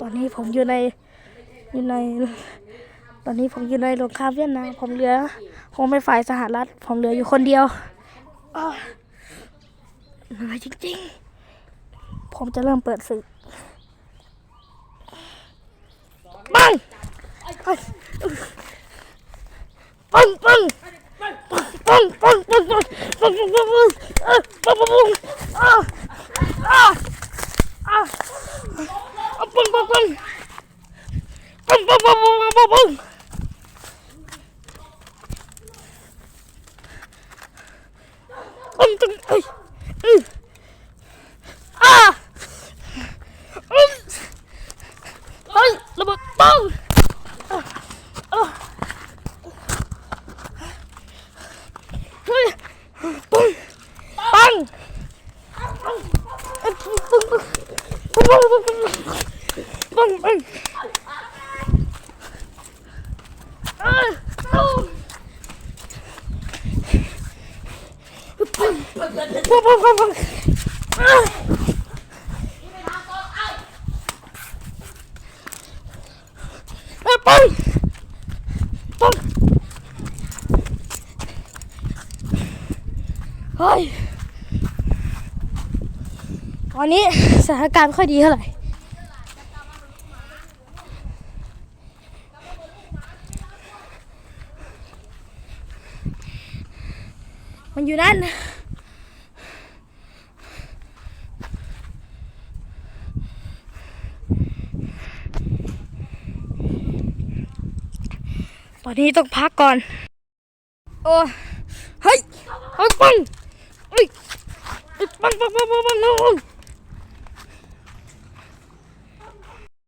ตอนนี้ผมอยู่ในอยู่ใน ตอนนี้ผมอยู่ในสงครามเวียดนามผมเหลือคงไม่ฝ่ายสหรัฐ ผมเหลืออยู่คนเดียวอ้าวเหนื่อยจริงๆ ผมจะเริ่มเปิดศึกปังปังปังปังปังปังปังปังปังปังปังเอ้ยปังปังปังอ้าวอ้าว bông bông bông bông ông tung ơi ừ à ông ơi là một bông Bang! Bang! Bang! Bang! Bang! Bang! ปังปังเฮ้ยตอนนี้สถานการณ์ค่อยดีเท่าไหร่ มันอยู่นั่น ตอนนี้ต้องพักก่อน โอ้เฮ้ยเฮ้ยปังเฮ้ยเฮ้ยปังปังปังปังปังปัง